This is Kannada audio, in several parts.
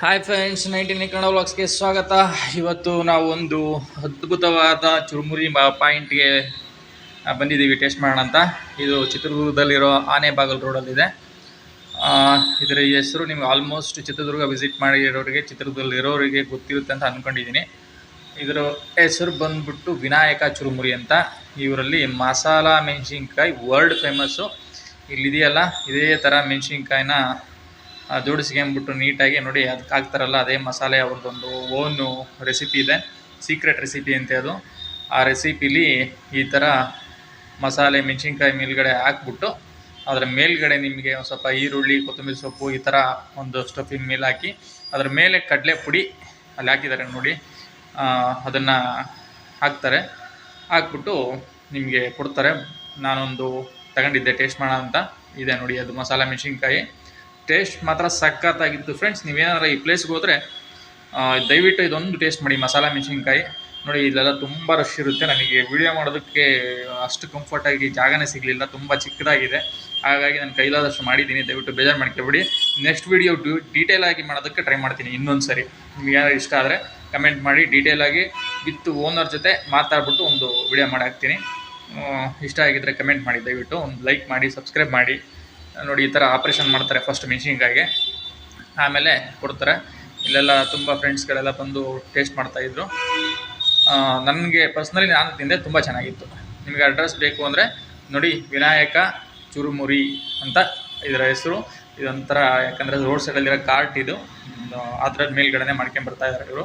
ಹಾಯ್ ಫ್ರೆಂಡ್ಸ್ ನೈನ್ಟೀನ್ ಕನ್ನಡ ವ್ಲಾಗ್ಸ್ಗೆ ಸ್ವಾಗತ. ಇವತ್ತು ನಾವು ಒಂದು ಅದ್ಭುತವಾದ ಚುರುಮುರಿ ಪಾಯಿಂಟ್ಗೆ ಬಂದಿದ್ದೀವಿ, ಟೇಸ್ಟ್ ಮಾಡೋಣ ಅಂತ. ಇದು ಚಿತ್ರದುರ್ಗದಲ್ಲಿರೋ ಆನೆ ಆನೆಬಾಗಲ್ ರೋಡಲ್ಲಿದೆ ಇದರ ಹೆಸರು ನಿಮ್ಗೆ ಆಲ್ಮೋಸ್ಟ್ ಚಿತ್ರದುರ್ಗ ವಿಸಿಟ್ ಮಾಡಿರೋರಿಗೆ, ಚಿತ್ರದುರ್ಗದಲ್ಲಿರೋರಿಗೆ ಗೊತ್ತಿರುತ್ತೆ ಅಂತ ಅಂದ್ಕೊಂಡಿದ್ದೀನಿ ಇದರ ಹೆಸರು ಬಂದ್ಬಿಟ್ಟು ವಿನಾಯಕ ಚುರುಮುರಿ ಅಂತ. ಇವರಲ್ಲಿ ಮಸಾಲ ಮೆಣಸಿನ್ಕಾಯಿ ವರ್ಲ್ಡ್ ಫೇಮಸ್ಸು ಇಲ್ಲಿದೆಯಲ್ಲ, ಇದೇ ಥರ ಮೆಣಸಿನ್ಕಾಯಿನ ಜೋಡಿಸ್ಕೊಂಬಿಟ್ಟು ನೀಟಾಗಿ ನೋಡಿ ಅದಕ್ಕೆ ಹಾಕ್ತಾರಲ್ಲ, ಅದೇ ಮಸಾಲೆ ಅವ್ರದ್ದೊಂದು ಓನು ರೆಸಿಪಿ ಇದೆ ಸೀಕ್ರೆಟ್ ರೆಸಿಪಿ ಅಂತೆ ಅದು. ಆ ರೆಸಿಪಿಲಿ ಈ ಥರ ಮಸಾಲೆ, ಮೆಣಸಿನ್ಕಾಯಿ ಮೇಲ್ಗಡೆ ಹಾಕ್ಬಿಟ್ಟು ಅದರ ಮೇಲ್ಗಡೆ ನಿಮಗೆ ಒಂದು ಸ್ವಲ್ಪ ಈರುಳ್ಳಿ, ಕೊತ್ತಂಬರಿ ಸೊಪ್ಪು ಈ ಥರ ಒಂದು ಸ್ಟಫಿಂಗ್ ಮೇಲೆ ಹಾಕಿ ಅದರ ಮೇಲೆ ಕಡಲೆ ಪುಡಿ ಅಲ್ಲಿ ಹಾಕಿದ್ದಾರೆ ನೋಡಿ ಅದನ್ನು ಹಾಕ್ತಾರೆ. ಹಾಕ್ಬಿಟ್ಟು ನಿಮಗೆ ಕೊಡ್ತಾರೆ. ನಾನೊಂದು ತಗೊಂಡಿದ್ದೆ ಟೇಸ್ಟ್ ಮಾಡೋಣ ಅಂತ. ಇದೆ ನೋಡಿ ಅದು ಮಸಾಲೆ, ಮೆಣಸಿನ್ಕಾಯಿ. ಟೇಸ್ಟ್ ಮಾತ್ರ ಸಖತ್ತಾಗಿತ್ತು. ಫ್ರೆಂಡ್ಸ್ ನೀವೇನಾರು ಈ ಪ್ಲೇಸ್ಗೆ ಹೋದರೆ ದಯವಿಟ್ಟು ಇದೊಂದು ಟೇಸ್ಟ್ ಮಾಡಿ, ಮಸಾಲ ಮೆಣಸಿನ್ಕಾಯಿ. ನೋಡಿ, ಇಲ್ಲೆಲ್ಲ ತುಂಬ ರಶ್ ಇರುತ್ತೆ. ನನಗೆ ವಿಡಿಯೋ ಮಾಡೋದಕ್ಕೆ ಅಷ್ಟು ಕಂಫರ್ಟಾಗಿ ಜಾಗನೇ ಸಿಗಲಿಲ್ಲ. ತುಂಬ ಚಿಕ್ಕದಾಗಿದೆ. ಹಾಗಾಗಿ ನಾನು ಕೈಲಾದಷ್ಟು ಮಾಡಿದ್ದೀನಿ. ದಯವಿಟ್ಟು ಬೇಜಾರು ಮಾಡ್ಕೊಬಿಡಿ. ನೆಕ್ಸ್ಟ್ ವಿಡಿಯೋ ಡ್ಯೂ ಡೀಟೇಲ್ ಆಗಿ ಮಾಡೋದಕ್ಕೆ ಟ್ರೈ ಮಾಡ್ತೀನಿ ಇನ್ನೊಂದು ಸರಿ ನಿಮ್ಗೆ ಏನಾದ್ರು ಇಷ್ಟ ಆದರೆ ಕಮೆಂಟ್ ಮಾಡಿ ಡೀಟೇಲ್ ಆಗಿ ವಿತ್ ಓನರ್ ಜೊತೆ ಮಾತಾಡ್ಬಿಟ್ಟು ಒಂದು ವಿಡಿಯೋ ಮಾಡಿ ಹಾಕ್ತೀನಿ. ಇಷ್ಟ ಆಗಿದ್ದರೆ ಕಮೆಂಟ್ ಮಾಡಿ. ದಯವಿಟ್ಟು ಒಂದು ಲೈಕ್ ಮಾಡಿ ಸಬ್ಸ್ಕ್ರೈಬ್ ಮಾಡಿ. ನೋಡಿ ಈ ಥರ ಆಪ್ರೇಷನ್ ಮಾಡ್ತಾರೆ ಫಸ್ಟ್ ಮೆಣಸಿನ್ಕಾಯಿಗೆ. ಆಮೇಲೆ ಕೊಡ್ತಾರೆ. ಇಲ್ಲೆಲ್ಲ ತುಂಬ ಫ್ರೆಂಡ್ಸ್ಗಳೆಲ್ಲ ಬಂದು ಟೇಸ್ಟ್ ಮಾಡ್ತಾಯಿದ್ರು ನನಗೆ ಪರ್ಸ್ನಲಿ ನಾನು ತಿಂದೆ ತುಂಬ ಚೆನ್ನಾಗಿತ್ತು. ನಿಮಗೆ ಅಡ್ರೆಸ್ ಬೇಕು ಅಂದರೆ ನೋಡಿ ವಿನಾಯಕ ಚುರುಮುರಿ ಅಂತ ಇದರ ಹೆಸರು. ಇದೊಂಥರ ಯಾಕಂದರೆ ರೋಡ್ ಸೈಡಲ್ಲಿರೋ ಕಾರ್ಟ್ ಇದು. ಅದರ ಮೇಲ್ಗಡೆನೆ ಮಾಡ್ಕೊಂಡು ಇದ್ದಾರೆ ಇವರು.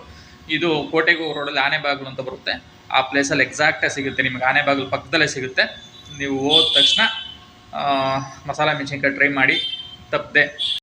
ಇದು ಕೋಟೆಗೂ ರೋಡಲ್ಲಿ ಆನೆಬಾಗಿಲು ಅಂತ ಬರುತ್ತೆ. ಆ ಪ್ಲೇಸಲ್ಲಿ ಎಕ್ಸಾಕ್ಟಾಗಿ ಸಿಗುತ್ತೆ. ನಿಮಗೆ ಆನೆಬಾಗಿಲು ಪಕ್ಕದಲ್ಲೇ ಸಿಗುತ್ತೆ. ನೀವು ಹೋದ ತಕ್ಷಣ ಮಸಾಲ ಮೆಣಸಿನ್ಕಾಯಿ ಟ್ರೈ ಮಾಡಿ ತಪ್ಪದೆ